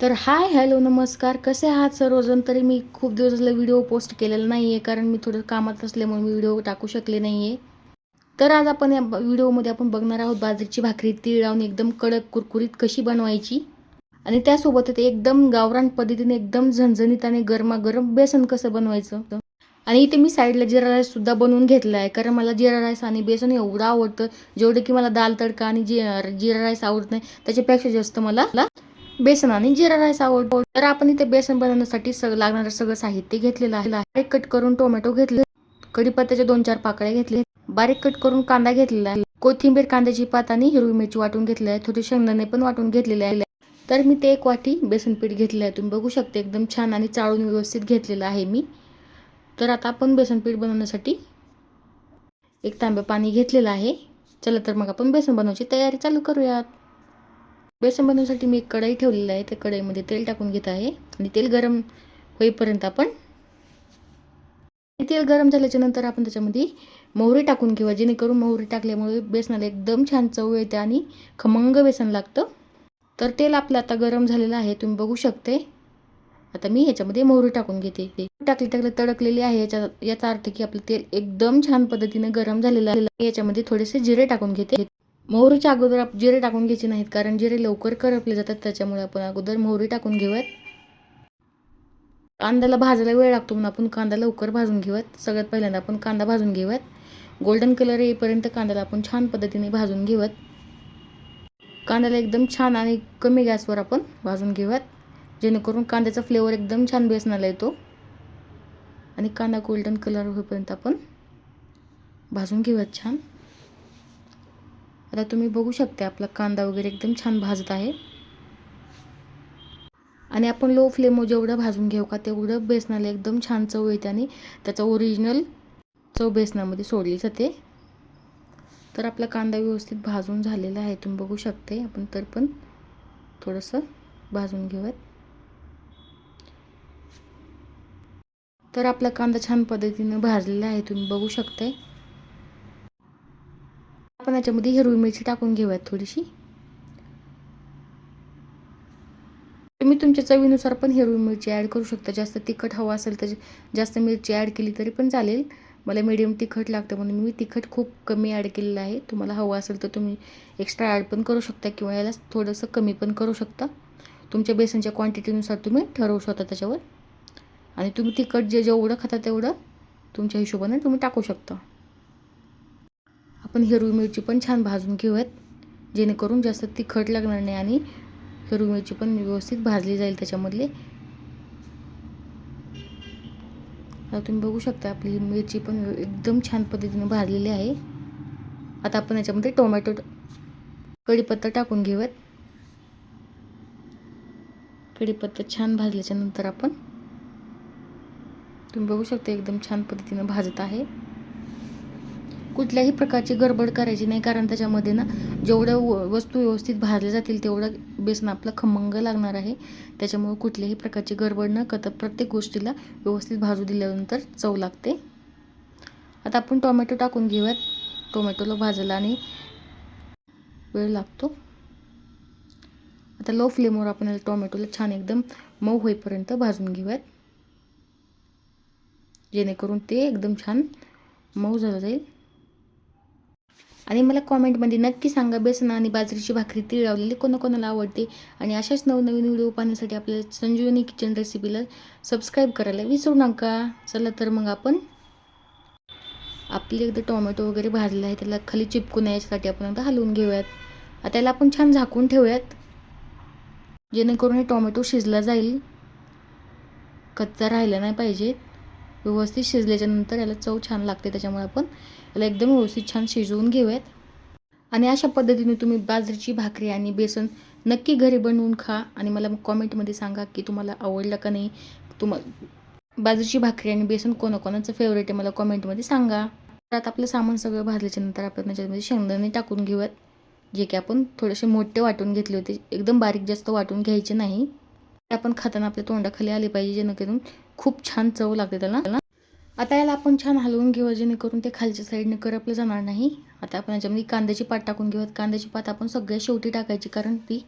तर hi hello नमस्कार. कसे आहात सर्वजण? तरी मी खूप दिवस झाले व्हिडिओ पोस्ट केलेला नाही आहे कारण मी थोडं कामात असल्यामुळे मी व्हिडिओ टाकू शकले नाही आहे तर आज आपण या व्हिडिओमध्ये आपण बघणार आहोत बाजरीची भाकरी तीळ लावून एकदम कडक कुरकुरीत कशी बनवायची. आणि त्यासोबत ते एकदम गावरान पद्धतीने एकदम झणझणीत आणि गरमागरम बेसन कसं बनवायचं. आणि इथे मी साईडला जिरा राईस सुद्धा बनवून घेतला आहे कारण मला जिरा राईस आणि बेसन एवढं आवडतं. जेवढं की मला दाल तडका आणि जिरा राईस आवडत नाही त्याच्यापेक्षा जास्त मला बेसन आणि जिरा राईस आवडतो. तर आपण इथे बेसन बनवण्यासाठी सगळं लागणारं सगळं साहित्य घेतलेलं आहे. बारीक कट करून टोमॅटो घेतले. कढीपत्त्याचे दोन चार पाकळ्या घेतले. बारीक कट करून कांदा घेतलेला आहे. कोथिंबीर कांद्याची पात आणि हिरवी मिरची वाटून घेतली आहे. थोडी शेंगदाणे पण वाटून घेतलेले आहे. तर मी ते एक वाटी बेसन पीठ आहे. तुम्ही बघू शकते एकदम छान आणि चाळून व्यवस्थित घेतलेलं आहे मी. तर आता आपण बेसन पीठ बनवण्यासाठी एक तांबे पाणी घेतलेलं आहे. चला तर मग आपण बेसन बनवायची तयारी चालू करूयात. बेसन बनवण्यासाठी मी एक कढई ठेवलेली आहे. त्या कढईमध्ये तेल टाकून घेत आहे. आणि तेल गरम होईपर्यंत आपण तेल गरम झाल्याच्यानंतर आपण त्याच्यामध्ये मोहरी टाकून घेऊया. जेणेकरून मोहरी टाकल्यामुळे बेसनाला एकदम छान चव येते आणि खमंग बेसन लागतं. तर तेल आपलं आता गरम झालेलं आहे. तुम्ही बघू शकते. आता मी ह्याच्यामध्ये मोहरी टाकून घेते. टाकली टाकली तडकलेली आहे. याच्या याचा अर्थ की आपलं तेल एकदम छान पद्धतीने गरम झालेलं आहे. याच्यामध्ये थोडेसे जिरे टाकून घेते. मोहरीच्या अगोदर आप जिरे टाकून घ्यायचे नाहीत कारण जिरे लवकर करपले जातात त्याच्यामुळे आपण अगोदर मोहरी टाकून घेऊयात. कांद्याला भाजायला वेळ लागतो म्हणून आपण कांदा लवकर भाजून घेऊयात. सगळ्यात पहिल्यांदा आपण कांदा भाजून घेऊयात. गोल्डन कलर येईपर्यंत कांद्याला आपण छान पद्धतीने भाजून घेऊयात. कांद्याला एकदम छान आणि कमी गॅसवर आपण भाजून घेऊयात. जेणेकरून कांद्याचा फ्लेवर एकदम छान बेसनाला येतो. आणि कांदा गोल्डन कलर होईपर्यंत आपण भाजून घेऊयात छान. आता तुम्ही बघू शकता आपला कांदा वगैरे एकदम छान भाजत आहे. आणि आपण लो फ्लेमवर जेवढं भाजून घेऊ का तेवढं बेसनाला एकदम छान चव येते आणि त्याचा ओरिजिनल चव बेसनामध्ये सोडली जाते. तर आपला कांदा व्यवस्थित भाजून झालेला आहे तुम्ही बघू शकते. आपण तर पण थोडंसं भाजून घेऊयात. तर आपला कांदा छान पद्धतीने भाजलेला आहे तुम्ही बघू शकताय आपण याच्यामध्ये हिरवी मिरची टाकून घेऊयात थोडीशी. तुम्ही तुमच्या चवीनुसार पण हिरवी मिरची ॲड करू शकता. जास्त तिखट हवं असेल तर जास्त मिरची ॲड केली तरी पण चालेल. मला मीडियम तिखट लागतं म्हणून मी तिखट खूप कमी ॲड केलेलं आहे. तुम्हाला हवं असेल तर तुम्ही एक्स्ट्रा ॲड पण करू शकता किंवा याला थोडंसं कमी पण करू शकता. तुमच्या बेसनच्या क्वांटिटीनुसार तुम्ही ठरवू शकता त्याच्यावर. आणि तुम्ही तिखट जे जेवढं खाता तेवढं तुमच्या हिशोबाने तुम्ही टाकू शकता. आपण हिरवी मिरची पण छान भाजून घेऊयात. जेणेकरून जास्त तिखट लागणार नाही आणि हिरवी मिरची पण व्यवस्थित भाजली जाईल त्याच्यामधले. आता तुम्ही बघू शकता आपली मिरची पण एकदम छान पद्धतीने भाजलेली आहे. आता आपण याच्यामध्ये टोमॅटो कढीपत्ता टाकून घेऊयात. कढीपत्ता छान भाजल्याच्यानंतर आपण तुम्ही बघू शकता एकदम छान पद्धतीनं भाजत आहे. कुठल्याही प्रकारची गडबड करायची नाही कारण त्याच्यामध्ये ना जेवढ्या वस्तू व्यवस्थित भाजल्या जातील तेवढं बेसन आपलं खमंग लागणार आहे. त्याच्यामुळे कुठल्याही प्रकारची गडबड न करता प्रत्येक गोष्टीला व्यवस्थित भाजू दिल्यानंतर चव लागते. आता आपण टोमॅटो टाकून घेऊयात. टोमॅटोला भाजायला आणि वेळ लागतो. आता लो फ्लेमवर आपण टोमॅटोला छान एकदम मऊ होईपर्यंत भाजून घेऊयात. जेणेकरून ते एकदम छान मऊ झालं जाईल. आणि मला कॉमेंटमध्ये नक्की सांगा बेसन आणि बाजरीची भाकरी तीळ लावलेली कोणाकोणाला आवडते? आणि अशाच नवनवीन व्हिडिओ पाहण्यासाठी आपल्याला संजीवनी किचन रेसिपीला सबस्क्राईब करायला विसरू नका. चला तर मग आपण आपले एकदा टोमॅटो वगैरे भाजले आहे त्याला खाली चिपकून याच्यासाठी आपण आता हलवून घेऊयात. आता त्याला आपण छान झाकून ठेवूयात. जेणेकरून हे टोमॅटो शिजला जाईल. कच्चा राहिला नाही पाहिजे. व्यवस्थित शिजल्याच्यानंतर याला चव छान लागते त्याच्यामुळे आपण याला एकदम व्यवस्थित छान शिजवून घेऊयात. आणि अशा पद्धतीने तुम्ही बाजरीची भाकरी आणि बेसन नक्की घरी बनवून खा. आणि मला मग कॉमेंटमध्ये सांगा की तुम्हाला आवडलं का नाही. तुम्हा बाजरीची भाकरी आणि बेसन कोणाकोणाचं फेवरेट आहे मला कॉमेंटमध्ये सांगा. तर आता आपलं सामान सगळं भाजल्याच्या नंतर आपण त्याच्यामध्ये शेंगदाणे टाकून घेऊयात. जे की आपण थोडेसे मोठे वाटून घेतले होते. एकदम बारीक जास्त वाटून घ्यायचे नाही. ते आपण खाताना आपल्या तोंडाखाली आले पाहिजे जेणेकरून खूप छान चव लागते त्याला. आता याला आपण छान हलवून घेऊ जेणेकरून ते खालच्या साईडने करपलं जाणार नाही. आता आपण याच्यामध्ये कांद्याची पात टाकून घेऊयात. कांद्याची पात आपण सगळ्यात शेवटी टाकायची कारण ती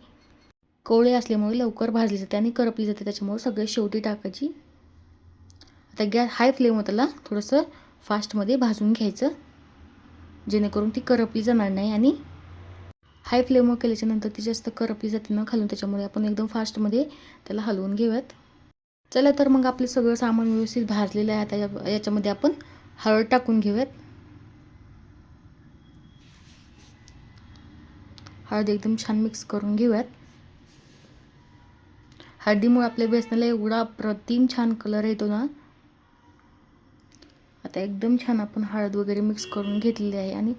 कोवळी असल्यामुळे लवकर भाजली जाते आणि करपली जाते त्याच्यामुळे सगळे शेवटी टाकायची. आता गॅस हाय फ्लेम त्याला थोडंसं फास्टमध्ये भाजून घ्यायचं जेणेकरून ती करपली जाणार नाही आणि हाय फ्लेमवर केल्याच्यानंतर ती जास्त करपली जाते न खालून त्याच्यामुळे आपण एकदम फास्टमध्ये त्याला हलवून घेऊयात. चला तर मग आपलं सगळं सामान व्यवस्थित भाजलेलं आहे. आता या- याच्यामध्ये आपण हळद टाकून घेऊयात. हळद एकदम छान मिक्स करून घेऊयात. हळदीमुळे आपल्या बेसनाला एवढा प्रतिम छान कलर येतो ना. आता एकदम छान आपण हळद वगैरे मिक्स करून घेतलेली आहे आणि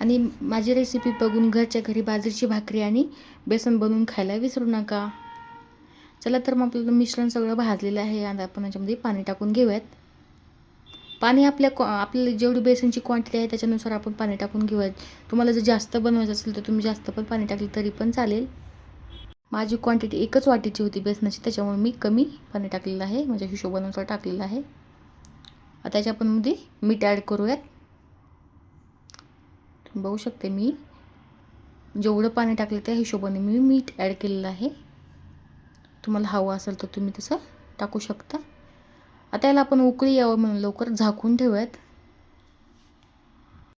आणि माझी रेसिपी बघून घरच्या घरी बाजरीची भाकरी आणि बेसन बनवून खायला विसरू नका. चला तर मग आपलं मिश्रण सगळं भाजलेलं आहे. आणि आपण याच्यामध्ये पाणी टाकून घेऊयात. पाणी आपल्या क्वा आपल्याला जेवढी बेसनची क्वांटिटी आहे त्याच्यानुसार आपण पाणी टाकून घेऊयात. तुम्हाला जर जास्त बनवायचं असेल तर तुम्ही जास्त पण पाणी टाकलं तरी पण चालेल. माझी क्वांटिटी एकच वाटीची होती बेसनाची त्याच्यामुळे मी कमी पाणी टाकलेलं आहे. माझ्या हिशोबानुसार टाकलेलं आहे. आता त्याच्या आपण मध्ये मीठ ॲड करूयात. बघू शकते मी. जेवढं पाणी टाकलं त्या हिशोबाने मी मीठ ॲड केलेलं आहे. तुम्हाला हवं असेल तर तुम्ही तसं टाकू शकता. आता याला आपण उकळी यावं म्हणून लवकर झाकून ठेवूयात.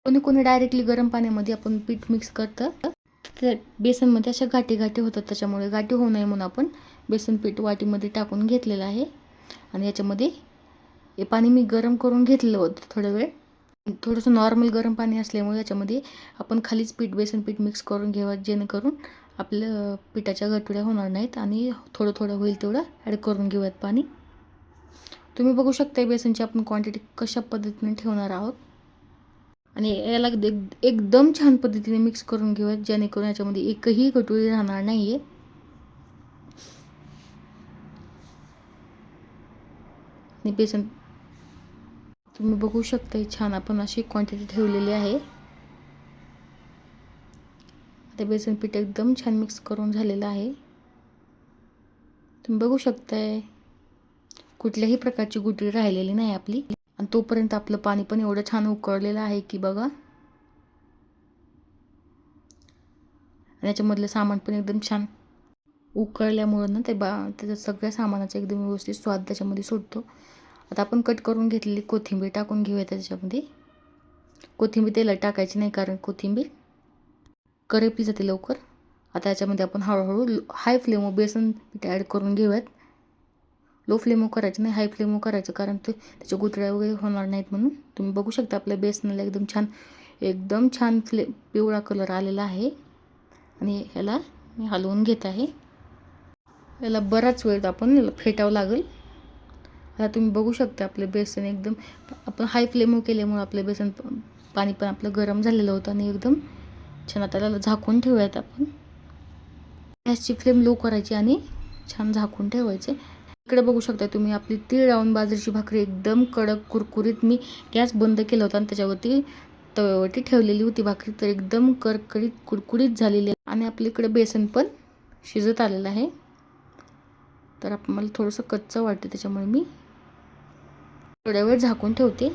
कोणी कोणी डायरेक्टली गरम पाण्यामध्ये आपण पीठ मिक्स करतं. तर बेसनमध्ये अशा गाठी गाठी होतात त्याच्यामुळे गाठी होऊ नये म्हणून आपण बेसन पीठ वाटीमध्ये टाकून घेतलेलं आहे. आणि याच्यामध्ये हे पाणी मी गरम करून घेतलेलं होतं थोडा वेळ. थोडंसं नॉर्मल गरम पाणी असल्यामुळे याच्यामध्ये आपण खालीच पीठ बेसन पीठ मिक्स करून घ्यावं जेणेकरून आपलं पिठाच्या गटुड्या होणार नाहीत आणि थोडं थोडं होईल तेवढं ॲड करून घेऊयात पाणी. तुम्ही बघू शकता बेसनची आपण क्वांटिटी कशा पद्धतीने ठेवणार आहोत. आणि याला एक- एकदम छान पद्धतीने मिक्स करून घेऊयात जेणेकरून याच्यामध्ये एकही गटुळी राहणार नाही आहे आणि बेसन तुम्ही बघू शकता छान आपण अशी क्वांटिटी ठेवलेली आहे. आता बेसन पीठ एकदम छान मिक्स करून झालेलं आहे. तुम्ही बघू शकताय कुठल्याही प्रकारची गुटळी राहिलेली नाही आपली. आणि तोपर्यंत आपलं पाणी पण एवढं छान उकळलेलं आहे की बघा. आणि याच्यामधलं सामान पण एकदम छान उकळल्यामुळं ना ते बा त्याच्या सगळ्या सामानाचा एकदम व्यवस्थित स्वाद त्याच्यामध्ये सुटतो. आता आपण कट करून घेतलेली कोथिंबीर टाकून घेऊया त्याच्यामध्ये. कोथिंबीर तेलात टाकायची नाही कारण कोथिंबीर करपली जाते लवकर. आता याच्यामध्ये आपण हळूहळू हाय फ्लेमो बेसन पीठ ॲड करून घेऊयात. लो फ्लेमो करायचं नाही हाय फ्लेमो करायचं कारण ते त्याच्या गुतळ्या वगैरे होणार नाहीत म्हणून तुम्ही बघू शकता आपल्या बेसनाला एकदम छान एकदम छान फ्ले पिवळा कलर आलेला आहे. आणि ह्याला मी हलवून घेत आहे. याला बराच वेळ आपण याला फेटावं लागेल. आता तुम्ही बघू शकता आपलं बेसन एकदम आपण हाय फ्लेमवर केल्यामुळे आपलं बेसन पाणी पण आपलं गरम झालेलं होतं आणि एकदम छान आता त्याला झाकून ठेवूयात आपण. गॅसची फ्लेम लो करायची आणि छान झाकून ठेवायचे. इकडे बघू शकता तुम्ही आपली तीळ लावून बाजरीची भाकरी एकदम कडक कुरकुरीत. मी गॅस बंद केला होता आणि त्याच्यावरती तव्यावरती ठेवलेली होती भाकरी. तर एकदम करकडीत कुरकुरीत झालेली आहे. आणि आपल्या इकडे बेसन पण शिजत आलेलं आहे. तर आपण मला थोडंसं कच्चं वाटतं त्याच्यामुळे मी थोड्या वेळ झाकून ठेवते.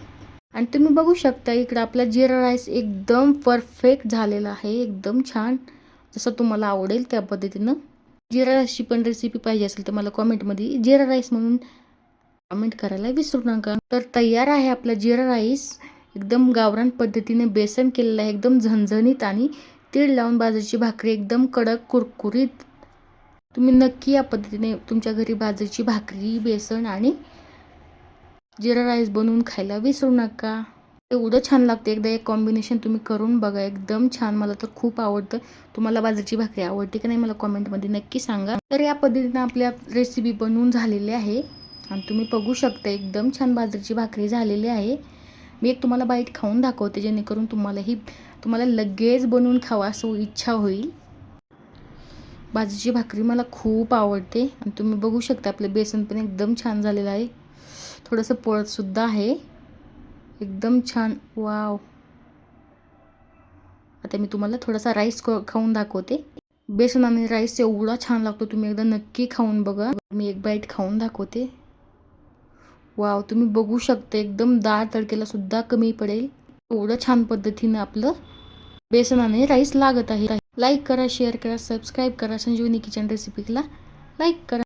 आणि तुम्ही बघू शकता इकडं आपला जिरा राईस एकदम परफेक्ट झालेला आहे एकदम छान. जसं तुम्हाला आवडेल त्या पद्धतीनं. जिरा राईसची पण रेसिपी पाहिजे असेल तर मला कॉमेंटमध्ये जिरा राईस म्हणून कमेंट करायला विसरू नका. तर तयार आहे आपला जिरा राईस. एकदम गावरान पद्धतीने बेसन केलेलं आहे एकदम झणझणीत आणि तीळ लावून बाजरीची भाकरी एकदम कडक कुरकुरीत. तुम्ही नक्की या पद्धतीने तुमच्या घरी बाजरीची भाकरी बेसन आणि जिरा राईस बनवून खायला विसरू नका. एवढं छान लागतं. एकदा एक कॉम्बिनेशन तुम्ही करून बघा. एकदम छान. मला तर खूप आवडतं. तुम्हाला बाजरीची भाकरी आवडते की नाही मला कॉमेंटमध्ये नक्की सांगा. तर या पद्धतीनं आपल्या रेसिपी बनवून झालेली आहे. आणि तुम्ही बघू शकता एकदम छान बाजरीची भाकरी झालेली आहे. मी एक तुम्हाला बाईट खाऊन दाखवते. जेणेकरून तुम्हालाही तुम्हाला लगेच बनवून खावा असं इच्छा होईल. बाजरीची भाकरी मला खूप आवडते. आणि तुम्ही बघू शकता आपलं बेसन पण एकदम छान झालेलं आहे. थोडंसं पळतसुद्धा आहे. एकदम छान. वाव. आता मी तुम्हाला थोडासा राईस खाऊन दाखवते. बेसन आणि राईस एवढा छान लागतो तुम्ही एकदा नक्की खाऊन बघा. मी एक बाईट खाऊन दाखवते. वाव तुम्ही बघू शकता एकदम दाळ तडकेला सुद्धा कमी पडेल. एवढं छान पद्धतीनं आपलं बेसन आणि राईस लागत आहे. लाईक करा शेअर करा सबस्क्राईब करा. संजीवनी किचन रेसिपीला लाईक करा.